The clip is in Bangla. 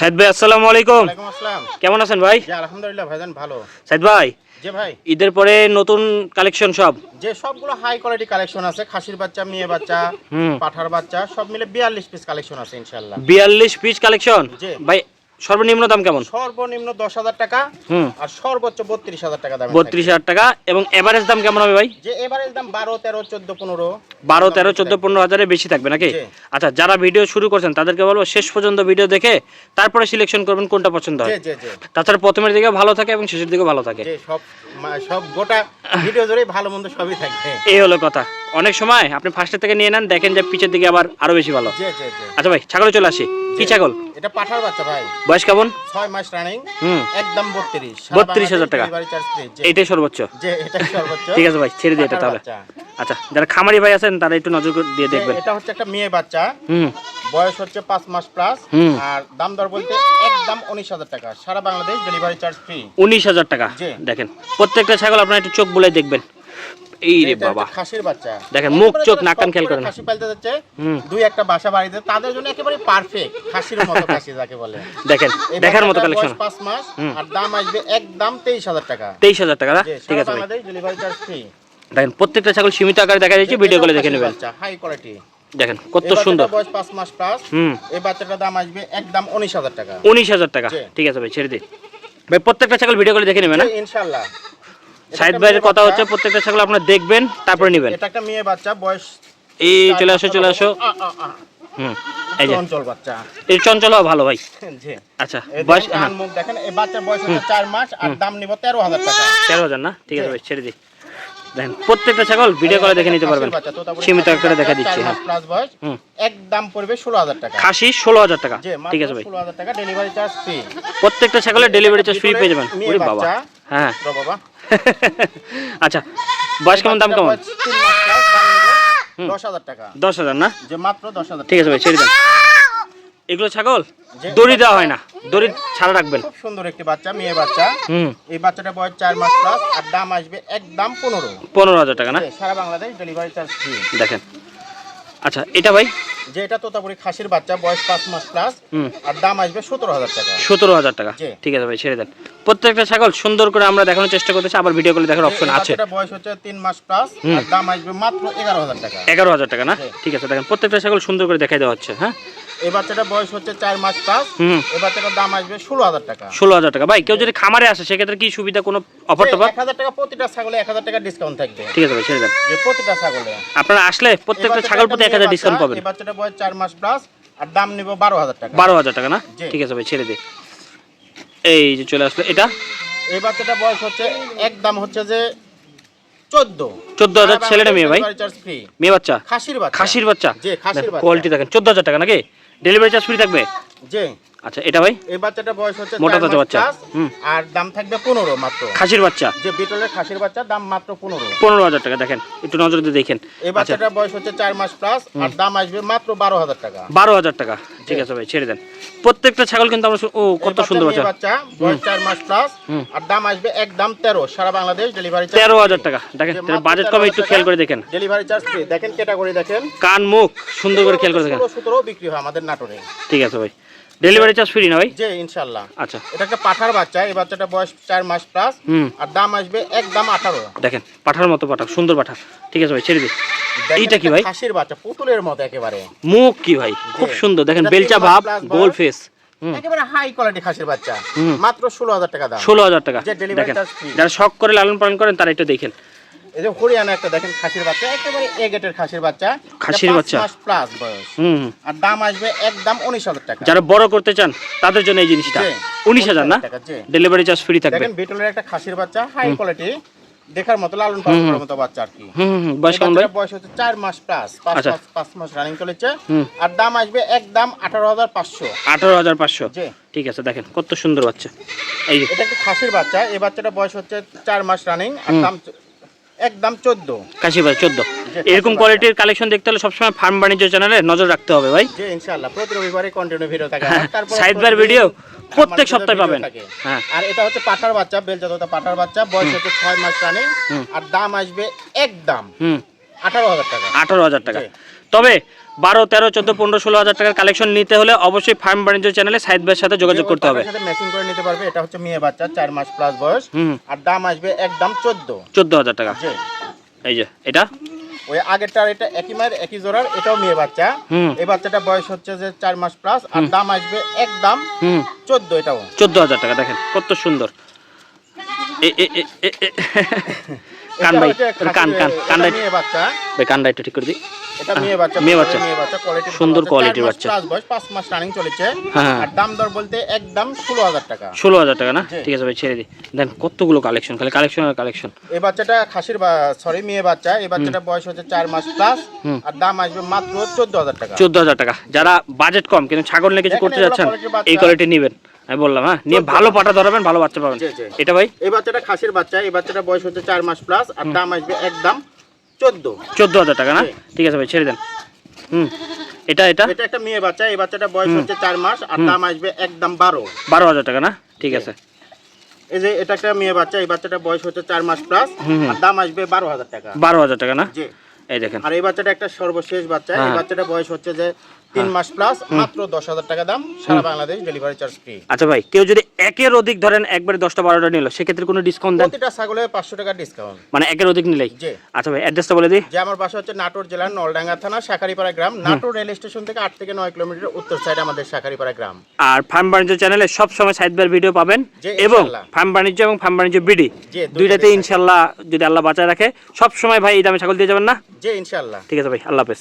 সাইদ ভাই আসসালামু আলাইকুম। আসসালাম। কেমন আছেন ভাই? আলহামদুলিল্লাহ ভাইজান ভালো। সাইদ ভাই যে ভাই। ঈদের পরে নতুন কালেকশন সব? যে সবগুলো হাই কোয়ালিটি কালেকশন আছে খাসির বাচ্চা মেয়ে বাচ্চা পাঠার বাচ্চা সব মিলে বিয়াল্লিশ পিস কালেকশন আছে ইনশাল্লাহ বিয়াল্লিশ পিস কালেকশন ভাই সর্বনিম্ন দাম কেমন? সর্বনিম্ন দশ হাজার টাকা হুম। আর সর্বোচ্চ বত্রিশ হাজার টাকা দাম বত্রিশ হাজার টাকা। এবং এভারেজ দাম কেমন হবে ভাই? যে এভারেজ দাম বারো তেরো চোদ্দ পনেরো। বারো তেরো চোদ্দ পনেরো হাজারের বেশি থাকবে নাকি? আচ্ছা যারা ভিডিও শুরু করছেন তাদেরকে বলব শেষ পর্যন্ত ভিডিও দেখে তারপরে সিলেকশন করবেন কোনটা পছন্দ হয়। তাছাড়া প্রথমের দিকে ভালো থাকে এবং শেষের দিকে ভালো থাকে। সব সব গোটা ভিডিও জুড়েই ভালো মন্দ সবই থাকবে। এই হলো কথা। অনেক সময় আপনি ফার্স্টের থেকে নিয়ে নেন দেখেন যে পিছের দিকে আবার আরও বেশি ভালো। আচ্ছা ভাই ছাগলে চলে আসি। কি ছাগল? এটা পাঠার বাচ্চা ভাই। বয়স কেমন? ছয় মাস রানিং হুম। একদম বত্রিশ। 32,000 টাকা। এইটাই সর্বোচ্চ। যে এটা সর্বোচ্চ। ঠিক আছে ভাই ছেড়ে দিই এটা তাহলে। আচ্ছা যারা খামারি ভাই আছেন তারা একটু নজর দিয়ে দেখবেন। এটা হচ্ছে একটা মেয়ে বাচ্চা। হুম। বয়স হচ্ছে পাঁচ মাস প্লাস হুম। আর দাম দর বলতে একদম উনিশ হাজার টাকা। সারা বাংলাদেশ ডেলিভারি চার্জ ফ্রি উনিশ হাজার টাকা। দেখেন প্রত্যেকটা ছাগল আপনার একটু চোখ বলে দেখবেন। এই রে বাবা। খাসির বাচ্চা। দেখেন, মুখ, চোখ, নাক, কান খেয়াল করে করে খাসি পালতে যাচ্ছে দুই একটা বাসা বাড়িতে তাদের জন্য একেবারে পারফেক্ট খাসির মতো খাসি যাকে বলে। দেখেন দেখার মতো কালেকশন বয়স মাস আর দাম আসবে একদম তেইশ হাজার টাকা। তেইশ হাজার টাকা না? ঠিক আছে ভাই। ডেলিভারি চার্জ ফ্রি দেখেন প্রত্যেকটা ছাগল সীমিত আকারে দেখা যাচ্ছে ভিডিও করে দেখে নেবেন। হাই কোয়ালিটি দেখেন কত সুন্দর। বয়স পাঁচ মাস প্লাস হুম। এই বাচ্চাটার দাম আসবে একদম উনিশ হাজার টাকা। উনিশ হাজার টাকা। ঠিক আছে ভাই ছেড়ে দিই। ভাই প্রত্যেকটা ছাগল ভিডিও করে দেখে নেবেন না ইনশাল্লাহ এটা সাইড মেয়ে কথা হচ্ছে প্রত্যেকটা ছাগল আপনারা দেখবেন তারপরে নেবেন। এটা একটা মেয়ে বাচ্চা বয়স এই চলে আসো চলে আসো। হুম এই যে। অঞ্চল বাচ্চা। এই চঞ্চলও ভালো ভাই। জি। আচ্ছা বয়স হ্যাঁ। মুখ দেখেন এই বাচ্চার বয়স হচ্ছে চার মাস আর দাম নিব তেরো হাজার টাকা। তেরো হাজার না? ঠিক আছে ভাই ছেড়ে দিই। দেখেন প্রত্যেকটা ছাগল ভিডিও করে দেখে নিতে পারবেন। সীমিত আকারে দেখা দিচ্ছি হ্যাঁ। প্লাস বয়স হুম। একদম পড়বে ষোলো হাজার টাকা। খাসি ষোলো হাজার টাকা। ঠিক আছে ভাই। ষোলো হাজার টাকা ডেলিভারি চার্জ ফ্রি প্রত্যেকটা ছাগলের ডেলিভারি চার্জ ফ্রি পেয়ে যাবেন। ওরে বাবা। হ্যাঁ। বাবা। আচ্ছা বয়স কেমন দাম কেমন? দশ হাজার টাকা। দশ হাজার না? যে মাত্র দশ হাজার ঠিক আছে ভাই ছেড়ে দেন। এগুলো ছাগল? দড়ি দেওয়া হয় না। দড়ি ছাড়া রাখবেন। খুব সুন্দর একটি বাচ্চা মেয়ে বাচ্চা। হুম। এই বাচ্চাটা বয়স চার মাস প্লাস আর দাম আসবে একদম পনেরো। পনেরো হাজার টাকা না? সারা বাংলাদেশ ডেলিভারি চার্জ ফ্রি। দেখেন। আচ্ছা এটা ভাই? যে এটা তোতাপুরি খাসির বাচ্চা বয়স পাঁচ মাস প্লাস হুম। আর দাম আসবে সতেরো হাজার টাকা। সতেরো হাজার টাকা। ঠিক আছে ভাই ছেড়ে দেন। প্রত্যেকটা ছাগল সুন্দর করে আমরা দেখানোর চেষ্টা করতেছি আবার ভিডিও করে দেখার অপশন আছে। এটা বয়স হচ্ছে তিন মাস প্লাস। আর দাম আসবে মাত্র এগারো হাজার টাকা। এগারো হাজার টাকা না? ঠিক আছে দেখেন প্রত্যেকটা ছাগল সুন্দর করে দেখাই দেওয়া হচ্ছে হ্যাঁ? এই বাচ্চাটার বয়স হচ্ছে চার মাস প্লাস এই বাচ্চাটার দাম আসবে ষোলো হাজার টাকা। ষোলো হাজার টাকা। ভাই কেউ যদি খামারে আসে সেক্ষেত্রে কি সুবিধা কোনো অফার টফার? এক হাজার টাকা প্রতিটা ছাগলে এক হাজার টাকা ডিসকাউন্ট থাকবে। ঠিক আছে ভাই ছেড়ে দেন। প্রতিটা ছাগলে। আপনারা আসলে প্রত্যেকটা ছাগল প্রতি এক হাজার ডিসকাউন্ট পাবেন। এই বাচ্চাটা বয়স চার মাস প্লাস আর দাম নিব বারো হাজার টাকা। বারো হাজার টাকা না? ঠিক আছে ভাই ছেড়ে দে। এই যে চলে আসলো এটা? এই বাচ্চাটা বয়স হচ্ছে একদম হচ্ছে যে চোদ্দ। চোদ্দ হাজার ছেলেটা মেয়ে ভাই? মেয়ে বাচ্চা? খাসির বাচ্চা। খাসির বাচ্চা? জি খাসির বাচ্চা। কোয়ালিটি দেখেন চোদ্দ হাজার টাকা নাকি? ডেলিভারি চার্জ ফ্রি থাকবে? জি। আচ্ছা এটা ভাই? এই বাচ্চাটা বয়স হচ্ছে মোটা তাজা বাচ্চা। আর দাম থাকবে পনেরো মাত্র। খাসির বাচ্চা? যে বিটলের খাসির বাচ্চা দাম মাত্র পনেরো। পনেরো হাজার টাকা দেখেন একটু নজর দিয়ে দেখেন। এই আচ্ছা। বাচ্চাটার বয়স হচ্ছে চার মাস প্লাস আর দাম আসবে মাত্র বারো হাজার টাকা। বারো হাজার টাকা। ঠিক আছে ভাই ছেড়ে দেন। প্রত্যেকটা ছাগল কিন্তু আমরা ও কত সুন্দর বাচ্চা। বাচ্চা বয়স চার মাস প্লাস আর দাম আসবে একদম তেরো। সারা বাংলাদেশ ডেলিভারি তেরো হাজার টাকা। দেখেন বাজেট কমে একটু খেয়াল করে দেখেন। ডেলিভারি চার্জ ফ্রি দেখেন ক্যাটাগরি দেখেন। কান মুখ সুন্দর করে খেয়াল করে দেখেন। সতেরো বিক্রি হয় আমাদের নাটোরে। ঠিক আছে ভাই। ডেলিভারি চার্জ ফ্রি না ভাই? যে ইনশাল্লাহ আচ্ছা। এটা একটা পাঠার বাচ্চা এই বাচ্চাটা বয়স চার মাস প্লাস আর দাম আসবে একদম আঠারো। দেখেন পাঠার মতো পাঠা সুন্দর পাঠা ঠিক আছে ভাই ছেড়ে দিই এইটা কি ভাই? খাসির বাচ্চা পুতুলের মতো একেবারে। মুখ কি ভাই? খুব সুন্দর। দেখেন বেলচা ভাব গোল ফেস একেবারে হাই কোয়ালিটি খাসির বাচ্চা। মাত্র ষোলো হাজার টাকা দাম। ষোলো হাজার টাকা। দেখেন যারা শখ করে লালন পালন করেন তারা এটা দেখেন। এই যে হরিয়ানা একটা দেখেন খাসির বাচ্চা একেবারে এ গেটের খাসির বাচ্চা। খাসির বাচ্চা। মাস প্লাস বয়স। হুম। আর দাম আসবে একদম উনিশ হাজার টাকা। যারা বড় করতে চান তাদের জন্য এই জিনিসটা। উনিশ হাজার না? ডেলিভারি চার্জ ফ্রি থাকবে। দেখেন বিটলের একটা খাসির বাচ্চা হাই কোয়ালিটি দেখার মতো লালন পালন করার মতো বাচ্চা আর কি। বয়স কেমন ভাই? বয়স হচ্ছে চার মাস প্লাস পাঁচ আচ্ছা। মাস পাঁচ মাস রানিং চলেছে। আর দাম আসবে একদম আঠারো হাজার পাঁচশো। আঠারো হাজার পাঁচশো। জি। ঠিক আছে দেখেন কত সুন্দর বাচ্চা। এই যে। এটা একটা খাসির বাচ্চা এই বাচ্চাটা বয়স হচ্ছে চার মাস রানিং আর দাম একদম চোদ্দ। কাশি ভাই চোদ্দ। এরকম কোয়ালিটির কালেকশন দেখতে হলে সবসময় ফার্ম বাণিজ্য চ্যানেলে নজর রাখতে হবে ভাই। যে ইনশাআল্লাহ। প্রতি রবিবারে কন্টিনিউ ভিডিও থাকে। তারপর সাইড প্রতিদিন ভিডিও প্রত্যেক সপ্তাহে পাবেন। হ্যাঁ। আর এটা হচ্ছে পাঠার বাচ্চা বেলজাততা পাঠার বাচ্চা। বয়স হচ্ছে ছয় মাস রানিং। আর দাম আসবে একদম হুম। আঠারো হাজার টাকা। আঠারো হাজার টাকা। জি। তবে বারো তেরো চোদ্দ পনেরো ষোলো হাজার টাকার কালেকশন নিতে হলে অবশ্যই ফার্ম বাণিজ্য চ্যানেলে সাইদ ভাইয়ের সাথে যোগাযোগ করতে হবে ম্যাচিং করে নিতে পারবে এটা হচ্ছে মেয়ে বাচ্চা চার মাস প্লাস বয়স আর দাম আসবে একদম চোদ্দ চোদ্দ হাজার টাকা এই যে এটা ওই আগেরটার এটা একই মায়ের একই জোড়ার এটাও মেয়ে বাচ্চা এই বাচ্চাটা বয়স হচ্ছে যে চার মাস প্লাস আর দাম আসবে একদম চোদ্দ এটাও চোদ্দ হাজার টাকা দেখেন কত সুন্দর এ- এ- এ- কান ভাই কান কান এটা কানটা মেয়ে বাচ্চা। ভাই ঠিক করে দিই। মেয়ে বাচ্চা মেয়ে বাচ্চা। মেয়ে বাচ্চা কোয়ালিটি সুন্দর quality-র বাচ্চা। পাঁচ মাস রানিং চলেছে। আর দাম দর বলতে একদম ষোলো হাজার টাকা। ষোলো হাজার টাকা না? ঠিক আছে ভাই ছেড়ে দিই। দেন কতগুলো কালেকশন খালি কালেকশন আর কালেকশন এই বাচ্চাটা খাসির সরি মেয়ে বাচ্চা। এই বাচ্চাটা বয়স হচ্ছে চার মাস প্লাস। আর দাম আসবে মাত্র চোদ্দ হাজার টাকা। চোদ্দ হাজার টাকা। যারা বাজেট কম কিন্তু ছাগল নিয়ে কিছু করতে যাচ্ছেন এই কোয়ালিটি নেবেন। আমি বললাম হ্যাঁ? নিয়ে ভালো পাটা ধরাবেন ভালো বাচ্চা পাবেন। এটা ভাই? এই বাচ্চাটা খাসির বাচ্চা এই বাচ্চাটা বয়স হচ্ছে চার মাস প্লাস আর দাম আসবে একদম চোদ্দ। চোদ্দ হাজার টাকা না? ঠিক আছে ভাই ছেড়ে দেন। হুম। এটা এটা? এটা একটা মেয়ে বাচ্চা এই বাচ্চাটা বয়স হচ্ছে চার মাস আর দাম আসবে একদম বারো। বারো হাজার টাকা না? ঠিক আছে। এই যে এটা একটা মেয়ে বাচ্চা এই বাচ্চাটা বয়স হচ্ছে চার মাস প্লাস আর দাম আসবে বারো হাজার টাকা। বারো হাজার টাকা না? জি। এই দেখেন। আর এই বাচ্চাটা একটা সর্বশেষ বাচ্চা। এই হ্যাঁ। বাচ্চাটা বয়স হচ্ছে যে তিন মাস প্লাস মাত্র দশ হাজার টাকা দাম সারা বাংলাদেশ ডেলিভারি চার্জ ফ্রি আচ্ছা ভাই কেউ যদি একের অধিক ধরেন একবারে দশটা বারোটা নিল সেক্ষেত্রে কোনো ডিসকাউন্ট দেন? প্রতিটা ছাগলে পাঁচশো টাকা ডিসকাউন্ট মানে একের অধিক নিলেই? আচ্ছা ভাই অ্যাড্রেসটা বলে দিই। যে আমার বাসা হচ্ছে নাটোর জেলার নলডাঙ্গা থানা শাখারিপাড়া গ্রাম। নাটোর রেল স্টেশন থেকে আট থেকে নয় কিলোমিটার উত্তর সাইডে আমাদের শাখারিপাড়া গ্রাম। আর ফার্ম বাণিজ্য চ্যানেলে সব সময় সাইডবার ভিডিও পাবেন। এবং। ফার্ম বাণিজ্য এবং ফার্ম বাণিজ্য বিডি দুইটাতে। ইনশাল্লাহ যদি আল্লাহ বাঁচায় রাখে সব সময় ভাই এই দামে ছাগল দিয়ে যাবেন না? যে ইনশাল্লাহ ঠিক আছে ভাই আল্লাহ হাফেজ।